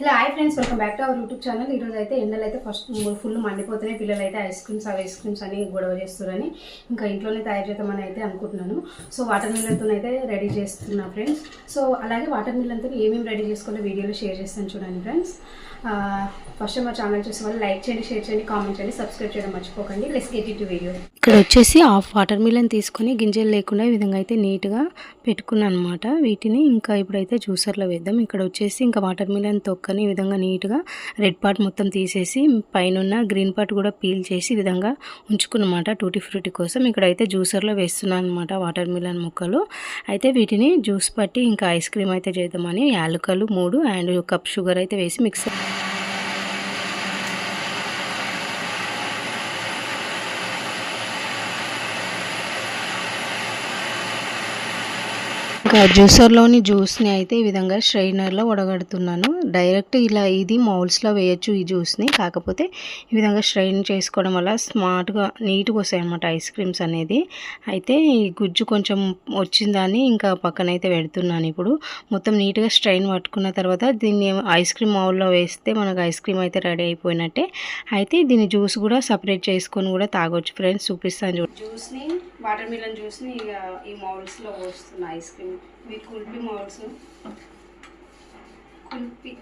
Hello hi friends welcome back to our YouTube channel. ఈరోజు అయితే ఎండలు అయితే ఫస్ట్ ఫుల్ మండిపోతున్నాయి. పిల్లలు అయితే ఐస్ క్రీమ్స్ అవి ఐస్ క్రీమ్స్ అని గొడవ చేస్తున్నారని ఇంకా ఇంట్లోనే తయారు చేద్దామని అయితే అనుకుంటున్నాను. సో వాటర్ మిల్లన్తో అయితే రెడీ చేస్తున్నా ఫ్రెండ్స్. సో అలాగే వాటర్ మిల్లన్తో ఏమేమి రెడీ చేసుకోవాలో వీడియోలో షేర్ చేస్తాను చూడండి ఫ్రెండ్స్. ఫస్ట్ మా ఛానల్ చూసే వాళ్ళు లైక్ చేయండి షేర్ చేయండి కామెంట్ చేయండి సబ్స్క్రైబ్ చేయడం మర్చిపోకండి. లెస్ గెట్ ఇట్ వీడియో ఇక్కడ వచ్చేసి హాఫ్ వాటర్ మిలన్ తీసుకొని గింజలు లేకుండా ఈ విధంగా అయితే నీట్గా పెట్టుకున్నాను అనమాట వీటిని ఇంకా ఇప్పుడైతే జ్యూసర్లో వేద్దాం. ఇక్కడ వచ్చేసి ఇంకా వాటర్ మిలన్ తొక్కని ఈ విధంగా నీట్గా రెడ్ పార్ట్ మొత్తం తీసేసి పైన గ్రీన్ పార్ట్ కూడా పీల్ చేసి ఈ విధంగా ఉంచుకున్నమాట టూటీ ఫ్రూటీ కోసం. ఇక్కడైతే జ్యూసర్లో వేస్తున్నాను అనమాట వాటర్ మిలన్ ముక్కలు. అయితే వీటిని జ్యూస్ పట్టి ఇంకా ఐస్ క్రీమ్ అయితే చేద్దామని యాలకలు మూడు అండ్ కప్ షుగర్ అయితే వేసి మిక్స్ ఇంకా జ్యూసర్లోని జ్యూస్ని అయితే ఈ విధంగా స్ట్రైనర్లో వడగడుతున్నాను. డైరెక్ట్ ఇలా ఇది మౌల్స్లో వేయచ్చు ఈ జ్యూస్ని. కాకపోతే ఈ విధంగా స్ట్రైన్ చేసుకోవడం వల్ల స్మార్ట్గా నీట్గా వస్తాయి అన్నమాట ఐస్ క్రీమ్స్ అనేది. అయితే ఈ గుజ్జు కొంచెం వచ్చిందని ఇంకా పక్కన అయితే పెడుతున్నాను ఇప్పుడు. మొత్తం నీట్గా స్ట్రైన్ పట్టుకున్న తర్వాత దీన్ని ఐస్ క్రీమ్ మౌల్లో వేస్తే మనకు ఐస్ క్రీమ్ అయితే రెడీ అయిపోయినట్టే. అయితే దీని జ్యూస్ కూడా సపరేట్ చేసుకొని కూడా తాగొచ్చు. ఫ్రెండ్స్ చూపిస్తాను చూడు. జ్యూస్ని వాటర్ మిలన్ జ్యూస్ని ఈ మౌల్స్లో పోస్తున్నా ఐస్ క్రీమ్ ఇవి kulfi moulds kulfi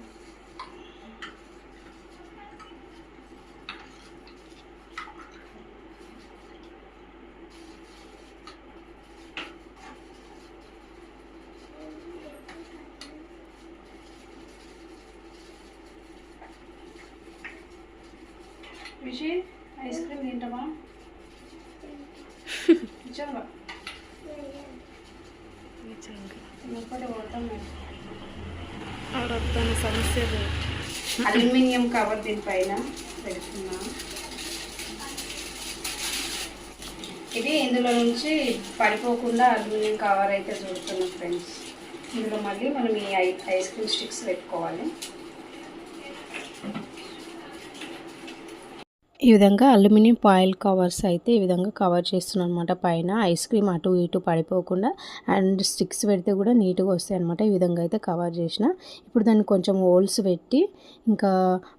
Vishay ice cream తింటావా నిజంగా ఆడొద్దని సమస్య లేదు. అల్యూమినియం కవర్ దీనిపైన పెడుతున్నాం. ఇది ఇందులో నుంచి పడిపోకుండా అల్యూమినియం కవర్ అయితే చూడుతున్నాం ఫ్రెండ్స్. ఇందులో మళ్ళీ మనం ఈ ఐ ఐస్ క్రీమ్ స్టిక్స్ పెట్టుకోవాలి. ఈ విధంగా అల్యూమినియం ఫాయిల్ కవర్స్ అయితే ఈ విధంగా కవర్ చేస్తున్నాను అనమాట పైన ఐస్ క్రీమ్ అటు ఇటు పడిపోకుండా అండ్ స్టిక్స్ పెడితే కూడా నీట్గా వస్తాయి అనమాట ఈ విధంగా అయితే కవర్ చేసిన. ఇప్పుడు దాన్ని కొంచెం హోల్స్ పెట్టి ఇంకా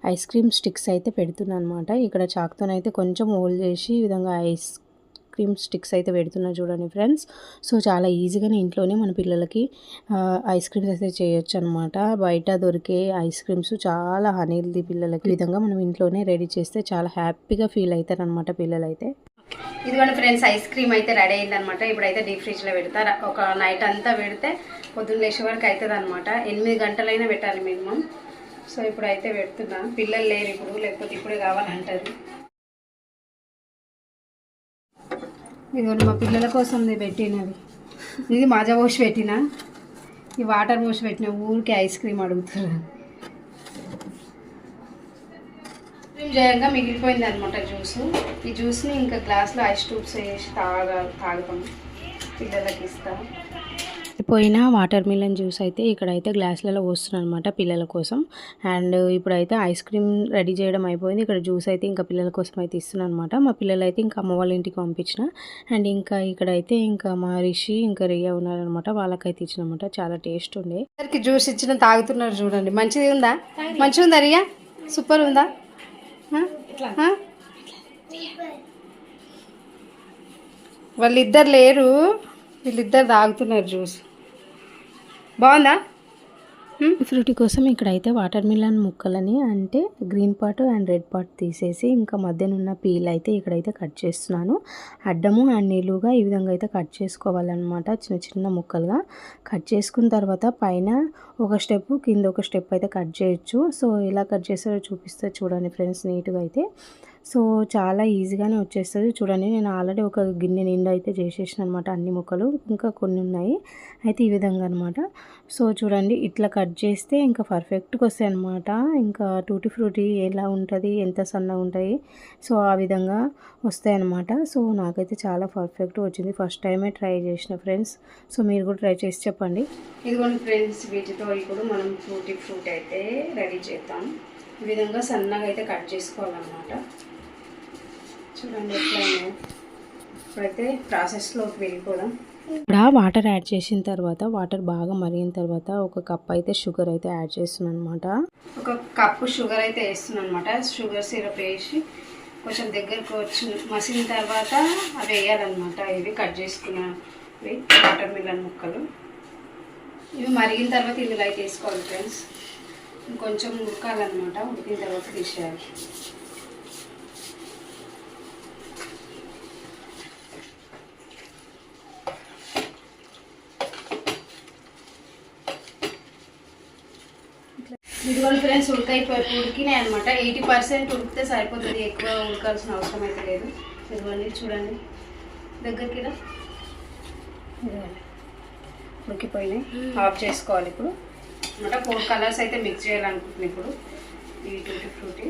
ఐస్ క్రీమ్ స్టిక్స్ అయితే పెడుతున్నాను అనమాట ఇక్కడ చాక్తోనైతే కొంచెం హోల్ చేసి ఈ విధంగా ఐస్ క్రీమ్ స్టిక్స్ అయితే పెడుతున్నా చూడండి ఫ్రెండ్స్. సో చాలా ఈజీగానే ఇంట్లోనే మన పిల్లలకి ఐస్ క్రీమ్స్ అయితే చేయొచ్చు అనమాట బయట దొరికే ఐస్ క్రీమ్స్ చాలా హనీల్ది పిల్లలకి. విధంగా మనం ఇంట్లోనే రెడీ చేస్తే చాలా హ్యాపీగా ఫీల్ అవుతారు అనమాట పిల్లలైతే. ఇదిగోండి ఫ్రెండ్స్ ఐస్ క్రీమ్ అయితే రెడీ అయిందనమాట ఇప్పుడైతే డీప్ ఫ్రిడ్జ్లో పెడతా. ఒక నైట్ అంతా పెడితే పొద్దున్న లేచే వరకు అవుతుంది అనమాట ఎనిమిది గంటలైనా పెట్టాలి మినిమం. సో ఇప్పుడు అయితే పెడుతున్నా. పిల్లలు లేరు ఇప్పుడు లేకపోతే ఇప్పుడే కావాలంటారు ఇదిగోండి మా పిల్లల కోసం ఇది పెట్టినవి. ఇది మాజా పోసి పెట్టిన? ఈ వాటర్ పోసి పెట్టిన? ఊరికి ఐస్ క్రీమ్ అడుగుతున్నారు క్రీమ్ చేయంగా మిగిలిపోయింది అనమాట జ్యూస్. ఈ జ్యూస్ని ఇంకా గ్లాస్లో ఐస్ ట్యూబ్స్ వేసి తాగా తాగుతాం పిల్లలకి ఇస్తాం. పోయిన వాటర్ మిలన్ జ్యూస్ అయితే ఇక్కడైతే గ్లాసులలో పోస్తున్నాను అనమాట పిల్లల కోసం. అండ్ ఇప్పుడైతే ఐస్ క్రీమ్ రెడీ చేయడం అయిపోయింది. ఇక్కడ జ్యూస్ అయితే ఇంకా పిల్లల కోసం అయితే ఇస్తున్నాను అనమాట మా పిల్లలు అయితే ఇంకా అమ్మ వాళ్ళ ఇంటికి పంపించిన. అండ్ ఇంకా ఇక్కడైతే ఇంకా మా రిషి ఇంకా రియా ఉన్నారనమాట వాళ్ళకైతే ఇచ్చిన అనమాట చాలా టేస్ట్ ఉండే. అందరికి జ్యూస్ ఇచ్చిన తాగుతున్నారు చూడండి. మంచిది ఉందా? మంచిగా ఉందా రియా? సూపర్ ఉందా? వాళ్ళిద్దరు లేరు. వీళ్ళిద్దరు తాగుతున్నారు జ్యూస్. బాగుందా? ఫ్రూట్ కోసం ఇక్కడైతే వాటర్ మిలన్ ముక్కలని అంటే green part and red part తీసేసి ఇంకా మధ్యన ఉన్న పీల్ అయితే ఇక్కడైతే కట్ చేస్తున్నాను. అడ్డము అండ్ నిలువుగా ఈ విధంగా అయితే కట్ చేసుకోవాలన్నమాట చిన్న చిన్న ముక్కలుగా. కట్ చేసుకున్న తర్వాత పైన ఒక స్టెప్ కింద ఒక స్టెప్ అయితే కట్ చేయొచ్చు. సో ఎలా కట్ చేస్తారో చూపిస్తే చూడండి ఫ్రెండ్స్ నీట్గా అయితే. సో చాలా ఈజీగానే వచ్చేస్తుంది. చూడండి నేను ఆల్రెడీ ఒక గిన్నె నిండా అయితే చేసేసిన అనమాట అన్ని ముక్కలు. ఇంకా కొన్ని ఉన్నాయి. అయితే ఈ విధంగా అనమాట సో చూడండి ఇట్లా కట్ చేస్తే ఇంకా పర్ఫెక్ట్గా వస్తాయి అనమాట ఇంకా టూటీ ఫ్రూటీ ఎలా ఉంటుంది ఎంత సన్నగా ఉంటాయి సో ఆ విధంగా వస్తాయి అనమాట సో నాకైతే చాలా పర్ఫెక్ట్గా వచ్చింది. ఫస్ట్ టైమే ట్రై చేసిన ఫ్రెండ్స్. సో మీరు కూడా ట్రై చేసి చెప్పండి. ఇదిగోండి ఫ్రెండ్స్ వీటితో ఇప్పుడు మనం ఫ్రూటీ ఫ్రూట్ అయితే రెడీ చేద్దాం. ఈ విధంగా సన్నగా అయితే కట్ చేసుకోవాలన్నమాట. చూడండి ఎట్లా ఇప్పుడైతే ప్రాసెస్లోకి వెళ్ళిపోదాం. ఇక్కడ వాటర్ యాడ్ చేసిన తర్వాత వాటర్ బాగా మరిగిన తర్వాత ఒక కప్ అయితే షుగర్ అయితే యాడ్ చేస్తున్నాను అనమాట ఒక కప్పు షుగర్ అయితే వేస్తున్నాను అనమాట షుగర్ సిరప్ వేసి కొంచెం దగ్గరకు వచ్చి మసిన తర్వాత అవి వేయాలన్నమాట. ఇవి కట్ చేసుకున్నవి వాటర్ మిలన్ ముక్కలు. ఇవి మరిగిన తర్వాత ఇందులో అయితే వేసుకోవాలి ఫ్రెండ్స్ ఇంకొంచెం ఉడకాలన్నమాట. ఉడికిన తర్వాత తీసేయాలి ఇదిగోండి ఉడకైపోయి ఉడికినాయి అనమాట ఎయిటీ పర్సెంట్ ఉడికితే సరిపోతుంది. ఎక్కువ ఉడకాల్సిన అవసరం అయితే లేదు. ఇదిగోండి చూడండి. దగ్గరికి ఉడికిపోయినాయి. ఆఫ్ చేసుకోవాలి ఇప్పుడు. అనమాట ఫోర్ కలర్స్ అయితే మిక్స్ చేయాలనుకుంటున్నాను ఇప్పుడు. ఈ టూటీ ఫ్రూటీ.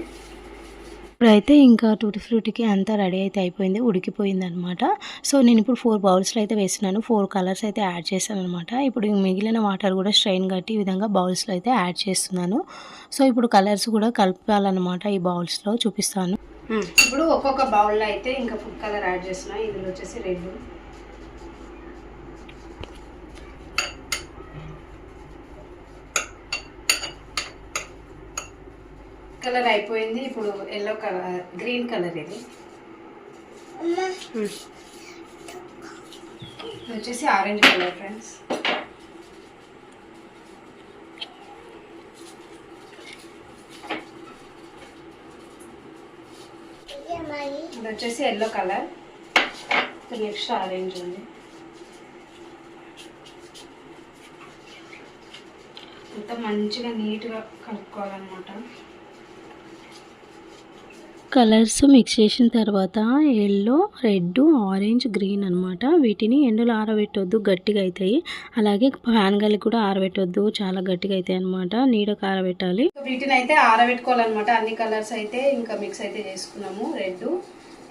ఇప్పుడైతే ఇంకా టూటీ ఫ్రూటీకి అంతా రెడీ అయితే అయిపోయింది ఉడికిపోయింది అనమాట సో నేను ఇప్పుడు ఫోర్ బౌల్స్లో అయితే వేస్తున్నాను. ఫోర్ కలర్స్ అయితే యాడ్ చేశాను అనమాట ఇప్పుడు మిగిలిన వాటర్ కూడా స్ట్రెయిన్ కట్టి ఈ విధంగా బౌల్స్లో అయితే యాడ్ చేస్తున్నాను. సో ఇప్పుడు కలర్స్ కూడా కలపాలన్నమాట ఈ బౌల్స్లో చూపిస్తాను. ఇప్పుడు ఒక్కొక్క బౌల్లో అయితే ఇంకా ఫుడ్ కలర్ యాడ్ చేస్తున్నాను ఇందులో వచ్చేసి రెడ్ కలర్ అయిపోయింది. ఇప్పుడు ఎల్లో కలర్ గ్రీన్ కలర్ ఇది. వచ్చేసి ఆరెంజ్ కలర్ ఫ్రెండ్స్ ఇది వచ్చేసి ఎల్లో కలర్. నెక్స్ట్ ఆరెంజ్ ఉంది. అంతా మంచిగా నీట్గా కలుపుకోవాలన్నమాట. కలర్స్ మిక్స్ చేసిన తర్వాత ఎల్లో రెడ్ ఆరెంజ్ గ్రీన్ అనమాట వీటిని ఎండలో ఆరబెట్టొద్దు గట్టిగా అవుతాయి అలాగే ఫ్యాన్ గాలి కూడా ఆరబెట్టొద్దు చాలా గట్టిగా అవుతాయి అనమాట నీడకు ఆరబెట్టాలి వీటిని అయితే ఆరబెట్టుకోవాలన్నమాట. అన్ని కలర్స్ అయితే ఇంకా మిక్స్ అయితే చేసుకున్నాము. రెడ్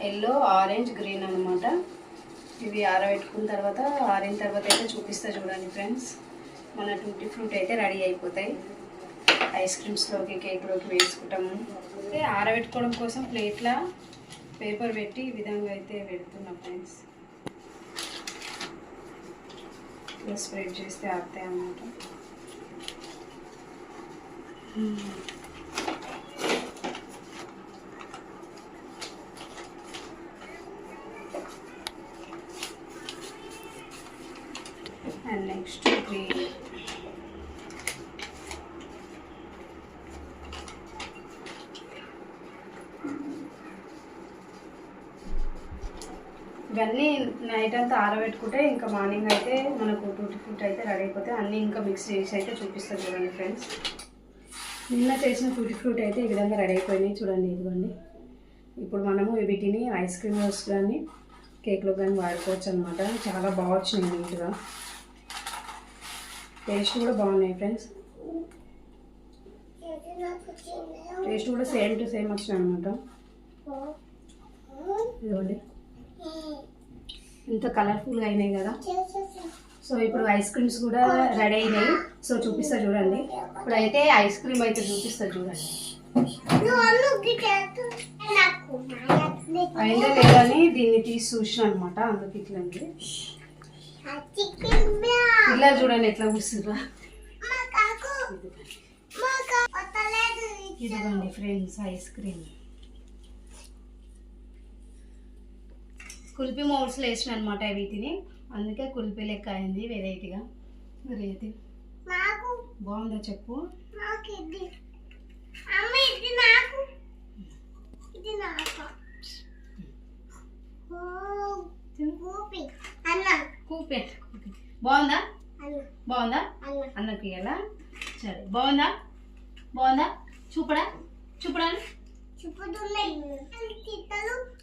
ఎల్లో ఆరెంజ్ గ్రీన్ అనమాట ఇవి ఆరబెట్టుకున్న తర్వాత ఆరిన తర్వాత అయితే చూపిస్తా చూడండి ఫ్రెండ్స్. మన టూటీ ఫ్రూట్ అయితే రెడీ అయిపోతాయి. ఐస్ క్రీమ్స్లోకి కేక్లోకి వేసుకుంటాము. అయితే ఆరబెట్టుకోవడం కోసం ప్లేట్ల పేపర్ పెట్టి ఈ విధంగా అయితే పెడుతున్నా ఫ్రెండ్స్. ఇలా స్ప్రెడ్ చేస్తే ఆపుతాయి అన్నమాట. అండ్ నెక్స్ట్ గ్రీన్ ఇవన్నీ నైట్ అంతా ఆరబెట్టుకుంటే ఇంకా మార్నింగ్ అయితే మనకు టూటీ ఫ్రూట్ అయితే రెడీ అయిపోతే అన్నీ ఇంకా మిక్స్ చేసి అయితే చూపిస్తాను చూడండి ఫ్రెండ్స్. నిన్న చేసిన టూటీ ఫ్రూట్ అయితే ఈ విధంగా రెడీ అయిపోయినాయి. చూడండి ఇదిగోండి. ఇప్పుడు మనము వీటిని ఐస్ క్రీమ్ కానీ కేక్లో కానీ వాడుకోవచ్చు అనమాట చాలా బాగా వచ్చినాయి నీట్గా. టేస్ట్ కూడా బాగున్నాయి ఫ్రెండ్స్. టేస్ట్ కూడా సేమ్ టు సేమ్ వచ్చినాయి అనమాట ఇదిగోండి. ఇంత కలర్ఫుల్గా అయినాయి కదా. సో ఇప్పుడు ఐస్ క్రీమ్స్ కూడా రెడీ అయినాయి. సో చూపిస్తా చూడండి. ఇప్పుడు అయితే ఐస్ క్రీమ్ అయితే చూపిస్తా చూడండి. అయిందా లేదని దీన్ని తీసి చూసిన అనమాట అందుకు ఇట్లా ఇలా చూడండి ఎట్లా కూర్చురా ఇదిగోండి ఫ్రెండ్స్ ఐస్ క్రీమ్. కుల్పి మౌల్స్లో వేసిన అనమాట వీటిని అందుకే కుల్పి లెక్క అయింది వెరైటీగా వెరైటీ బాగుందా చెప్పు? కూపే. బాగుందా? బాగుందా? అన్నకి ఎలా సరే. బాగుందా? బాగుందా? చూపడా చూపడా